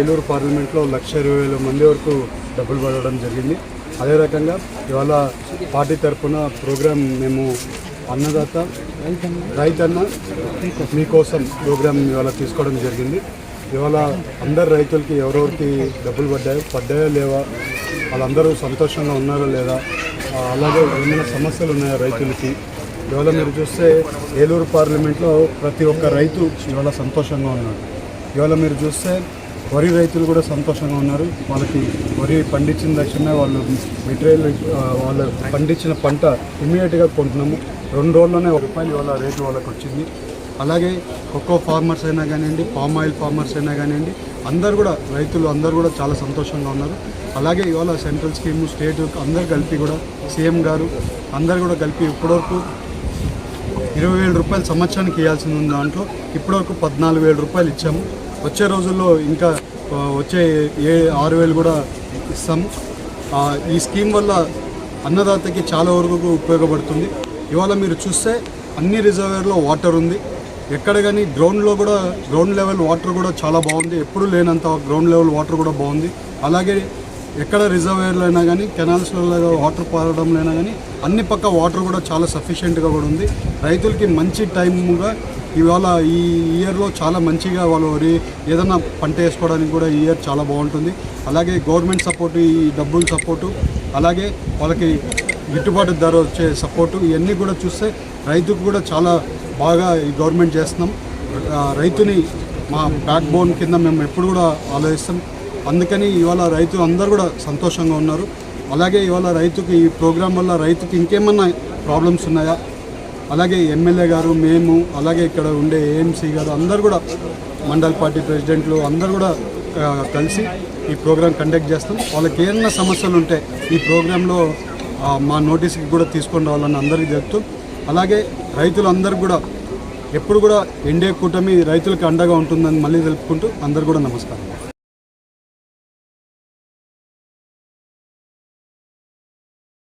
ఏలూరు పార్లమెంట్లో లక్ష ఇరవై వేల మంది వరకు డబ్బులు పడడం జరిగింది. అదే రకంగా ఇవాళ పార్టీ తరఫున ప్రోగ్రాం మేము అన్నదాత రైతన్న మీకోసం ప్రోగ్రాం ఇవాళ తీసుకోవడం జరిగింది. ఇవాళ అందరు రైతులకి ఎవరెవరికి డబ్బులు పడ్డాయో పడ్డాయో లేవా వాళ్ళందరూ సంతోషంగా ఉన్నారో లేదా అలాగే ఏమైనా సమస్యలు ఉన్నాయా రైతులకి? ఇవాళ మీరు చూస్తే ఏలూరు పార్లమెంట్లో ప్రతి ఒక్క రైతు ఇవాళ సంతోషంగా ఉన్నాడు. ఇవాళ మీరు చూస్తే వరి రైతులు కూడా సంతోషంగా ఉన్నారు. వాళ్ళకి వరి పండించిన దక్షిణ వాళ్ళు మెటీరియల్ వాళ్ళు పండించిన పంట ఇమీడియట్గా కొంటున్నాము. రెండు రోజుల్లోనే ఒక రూపాయలు ఇవాళ రేటు వాళ్ళకి వచ్చింది. అలాగే ఒక్కో ఫార్మర్స్ అయినా కానివ్వండి పామ్ ఆయిల్ ఫార్మర్స్ అయినా కానివ్వండి అందరు కూడా రైతులు అందరూ కూడా చాలా సంతోషంగా ఉన్నారు. అలాగే ఇవాళ సెంట్రల్ స్కీమ్ స్టేట్ అందరు కలిపి కూడా సీఎం గారు అందరు కూడా కలిపి ఇప్పటివరకు ఇరవై వేల రూపాయలు సంవత్సరానికి ఇవ్వాల్సింది ఉంది దాంట్లో. ఇప్పటివరకు పద్నాలుగు వేల రూపాయలు ఇచ్చాము. వచ్చే రోజుల్లో ఇంకా వచ్చే ఏ ఆరు వేలు కూడా ఇస్తాము ఈ స్కీమ్ వల్ల అన్నదాతకి చాలా వరకు ఉపయోగపడుతుంది. ఇవాళ మీరు చూస్తే అన్ని రిజర్వేర్లో వాటర్ ఉంది. ఎక్కడ కానీ గ్రౌండ్లో కూడా గ్రౌండ్ లెవెల్ వాటర్ కూడా చాలా బాగుంది. ఎప్పుడు లేనంత గ్రౌండ్ లెవెల్ వాటర్ కూడా బాగుంది. అలాగే ఎక్కడ రిజర్వేర్లు అయినా కానీ కెనాల్స్లో వాటర్ పారడంలో అయినా కానీ అన్ని పక్క వాటర్ కూడా చాలా సఫిషియెంట్గా కూడా ఉంది. రైతులకి మంచి టైముగా ఇవాళ ఈ ఇయర్లో చాలా మంచిగా వాళ్ళు వరి ఏదైనా పంట వేసుకోవడానికి కూడా ఈ ఇయర్ చాలా బాగుంటుంది. అలాగే గవర్నమెంట్ సపోర్టు ఈ డబ్బుల సపోర్టు అలాగే వాళ్ళకి గిట్టుబాటు ధర వచ్చే సపోర్టు ఇవన్నీ కూడా చూస్తే రైతుకు కూడా చాలా బాగా ఈ గవర్నమెంట్ చేస్తున్నాం. రైతుని మా బ్యాక్ బోన్ కింద మేము ఎప్పుడు కూడా ఆలోచిస్తాం. అందుకని ఇవాళ రైతు అందరూ కూడా సంతోషంగా ఉన్నారు. అలాగే ఇవాళ రైతుకి ఈ ప్రోగ్రాం వల్ల రైతుకి ఇంకేమన్నా ప్రాబ్లమ్స్ ఉన్నాయా? అలాగే ఎమ్మెల్యే గారు మేము అలాగే ఇక్కడ ఉండే ఏఎంసీ గారు అందరు కూడా మండల్ పార్టీ ప్రెసిడెంట్లు అందరు కూడా కలిసి ఈ ప్రోగ్రాం కండక్ట్ చేస్తాం. వాళ్ళకి ఏమైనా సమస్యలు ఉంటే ఈ ప్రోగ్రాంలో మా నోటీస్కి కూడా తీసుకొని రావాలని అందరికీ చెప్తూ అలాగే రైతులందరూ కూడా ఎప్పుడు కూడా ఎన్డీఏ కూటమి రైతులకు అండగా ఉంటుందని మళ్ళీ తెలుపుకుంటూ అందరు కూడా నమస్కారం.